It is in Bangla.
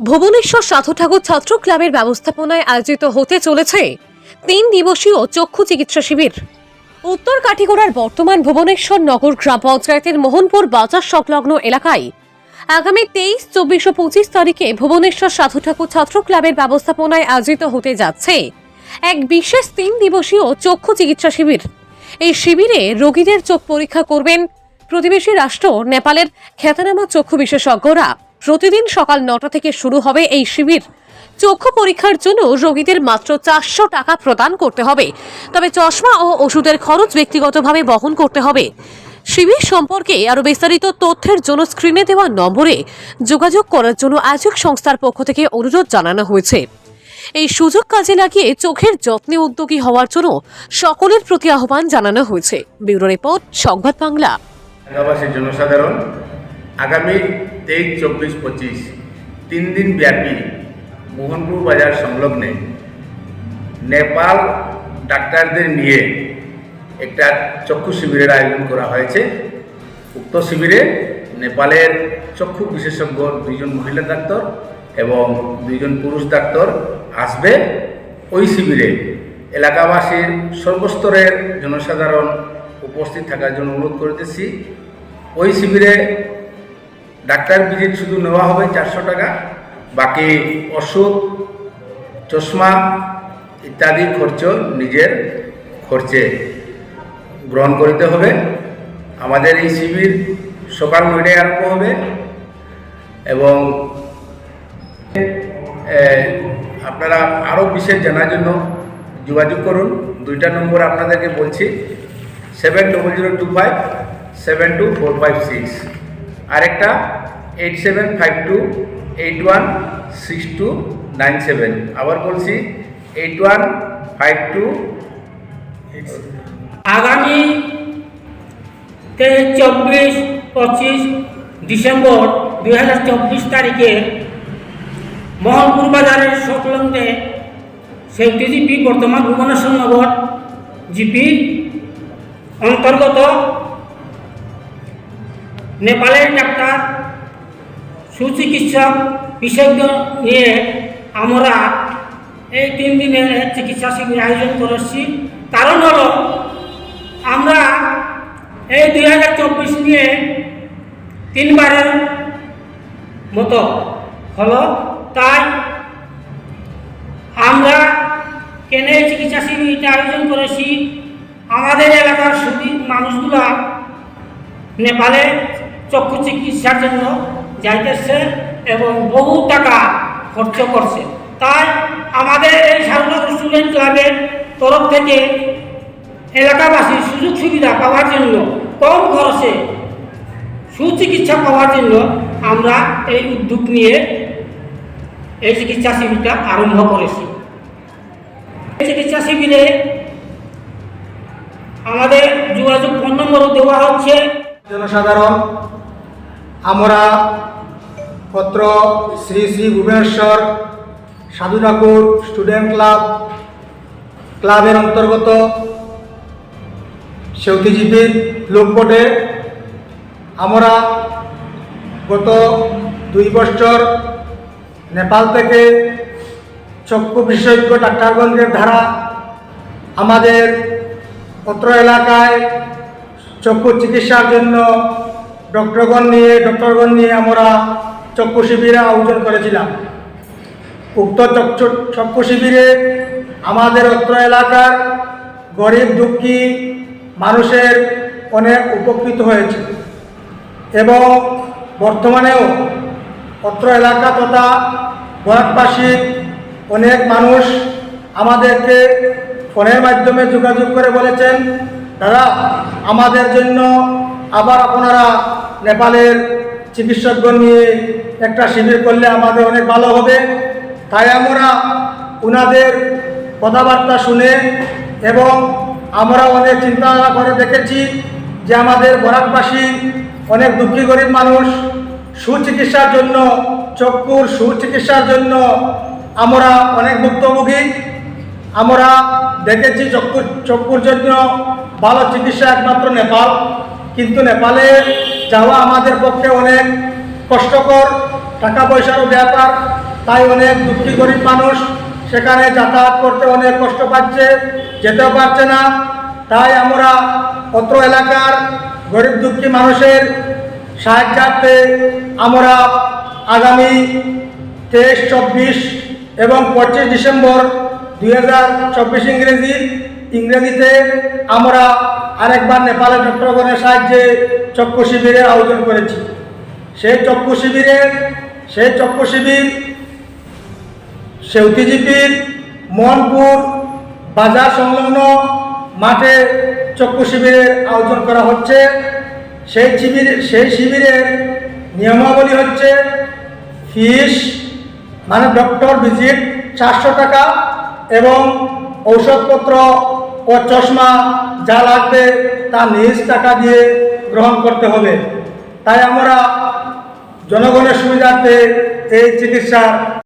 ভুবনেশ্বর সাধু ঠাকুর ছাত্র ক্লাবের ব্যবস্থাপনায় আয়োজিত হতে চলেছে তিন দিবসীয় চক্ষু চিকিৎসা শিবির। উত্তর কাঠিগড়ার বর্তমান ভুবনেশ্বর নগর গ্রাম পঞ্চায়েতের মোহনপুর বাজার সংলগ্ন এলাকায় আগামী তেইশ, চব্বিশ ও পঁচিশ তারিখে ভুবনেশ্বর সাধু ঠাকুর ছাত্র ক্লাবের ব্যবস্থাপনায় আয়োজিত হতে যাচ্ছে এক বিশেষ তিন দিবসীয় চক্ষু চিকিৎসা শিবির। এই শিবিরে রোগীদের চোখ পরীক্ষা করবেন প্রতিবেশী রাষ্ট্র, নেপালের খ্যাতনামা চক্ষু বিশেষজ্ঞরা। প্রতিদিন সকাল নটা থেকে শুরু হবে এই শিবির। চক্ষু পরীক্ষার জন্য রোগীদের মাত্র চারশো টাকা প্রদান করতে হবে। তবে চশমা ও ওষুধের খরচ ব্যক্তিগতভাবে বহন করতে হবে। শিবির সম্পর্কে আরও বিস্তারিত তথ্যের জন্য স্ক্রিনে দেওয়া নম্বরে যোগাযোগ করার জন্য আয়োজক সংস্থার পক্ষ থেকে অনুরোধ জানানো হয়েছে। এই সুযোগ কাজে লাগিয়ে চোখের যত্নে উদ্যোগী হওয়ার জন্য সকলের প্রতি আহ্বান জানানো হয়েছে। ব্যুরো রিপোর্ট, সংবাদ বাংলা। জনসাধারণ, আগামী তেইশ, চব্বিশ, পঁচিশ, তিন দিন ব্যাপী মোহনপুর বাজার সংলগ্নে নেপাল ডাক্তারদের নিয়ে একটা চক্ষু শিবিরের আয়োজন করা হয়েছে। উক্ত শিবিরে নেপালের চক্ষু বিশেষজ্ঞ দুইজন মহিলা ডাক্তার এবং দুইজন পুরুষ ডাক্তার আসবে। ওই শিবিরে এলাকাবাসীর সর্বস্তরের জনসাধারণ উপস্থিত থাকার জন্য অনুরোধ করতেছি। ওই শিবিরে ডাক্তার ভিজিট শুধু নেওয়া হবে চারশো টাকা, বাকি ওষুধ, চশমা ইত্যাদি খরচ নিজের খরচে গ্রহণ করিতে হবে। আমাদের এই শিবির সকাল নয়টায় আরম্ভ হবে এবং আপনারা আরও বিশেষ জানার জন্য যোগাযোগ করুন। দুইটা নম্বর আপনাদেরকে বলছি seven double zero two five seven two four five six আরেকটা eight seven five two eight one six two nine seven আবার বলছি এইট ওয়ান ফাইভ টু আগামী চব্বিশ, পঁচিশ ডিসেম্বর দুই হাজার চব্বিশ তারিখে মোহনপুর বাজারের সংলগ্নে সেফটি জিপি বর্তমান ভুবনেশ্বর নগর জিপি অন্তর্গত নেপালের ডাক্তার সুচিকিৎসক বিশেষজ্ঞ নিয়ে আমরা এই তিন দিনের চিকিৎসা শিবির আয়োজন করেছি। কারণ হলো, আমরা এই দুই হাজার চব্বিশ নিয়ে তিনবারের মতো হলো। তাই আমরা কেন চিকিৎসা শিবিরটা আয়োজন করেছি? আমাদের এলাকার সুদী মানুষগুলা নেপালে চক্ষু চিকিৎসার জন্য যাইতেছে এবং বহু টাকা খরচ করছে। তাই আমাদের এই সারনগর স্টুডেন্ট ক্লাবের তরফ থেকে এলাকাবাসীর সুযোগ সুবিধা পাওয়ার জন্য, কম খরচে সুচিকিৎসা পাওয়ার জন্য আমরা এই উদ্যোগ নিয়ে এই চিকিৎসা শিবিরটা আরম্ভ করেছি। এই চিকিৎসা শিবিরে আমাদের যোগাযোগ ফোন নম্বরও দেওয়া হচ্ছে। জনসাধারণ, আমরা পত্র শ্রী শ্রী ভুবনেশ্বর সাধু ঠাকুর স্টুডেন্ট ক্লাব, ক্লাবের অন্তর্গত সেউতিজীবীর লোকপটে আমরা গত দুই বছর নেপাল থেকে চক্ষু বিশেষজ্ঞ ডাক্তারগঞ্জের ধারা আমাদের অত্র এলাকায় চক্ষু চিকিৎসার জন্য ডক্টরগণ নিয়ে ডক্টরগণ নিয়ে আমরা চক্ষু শিবিরে আয়োজন করেছিলাম। উক্ত চক্ষু শিবিরে আমাদের অত্র এলাকার গরিব, দুঃখী মানুষের অনেক উপকৃত হয়েছে এবং বর্তমানেও অত্র এলাকা তথা বরাকবাসীর অনেক মানুষ আমাদেরকে ফোনের মাধ্যমে যোগাযোগ করে বলেছেন, দাদা, আমাদের জন্য আবার আপনারা নেপালের চিকিৎসকগণ নিয়ে একটা শিবির করলে আমাদের অনেক ভালো হবে। তাই আমরা ওনাদের কথাবার্তা শুনে এবং আমরা অনেক চিন্তা করে দেখেছি যে আমাদের বরাকবাসী অনেক দুঃখী গরিব মানুষ। সুচিকিৎসার জন্য, চক্ষুর সুচিকিৎসার জন্য আমরা অনেক ভুক্তভোগী। আমরা দেখেছি চক্ষুর চক্ষুর জন্য ভালো চিকিৎসা একমাত্র নেপাল। কিন্তু নেপালে যাওয়া আমাদের পক্ষে অনেক কষ্টকর টাকা পয়সারও ব্যাপার, তাই অনেক দুঃখী গরিব মানুষ সেখানে যাতায়াত করতে অনেক কষ্ট পাচ্ছে, যেতেও পারছে না। তাই আমরা অত্র এলাকার গরিব দুঃখী মানুষের সাহায্যার্থে আমরা আগামী তেইশ, চব্বিশ এবং পঁচিশ ডিসেম্বর দুই হাজার চব্বিশ ইংরেজি, ইংরেজিতে আমরা আরেকবার নেপালের ডক্টরগণের সাহায্যে চক্ষু শিবিরের আয়োজন করেছি। সেই চক্ষু শিবিরের সেই চক্ষু শিবির সেউতিজিপির মোহনপুর, বাজার সংলগ্ন মাঠে চক্ষু শিবিরের আয়োজন করা হচ্ছে। সেই শিবির, সেই শিবিরের নিয়মাবলী হচ্ছে ফিস মানে ডক্টর ভিজিট চারশো টাকা এবং ঔষধপত্র ও চশমা যা লাগবে তা নিজ টাকা দিয়ে গ্রহণ করতে হবে। তাই আমরা জনগণের সুবিধার্থে এই চিকিৎসার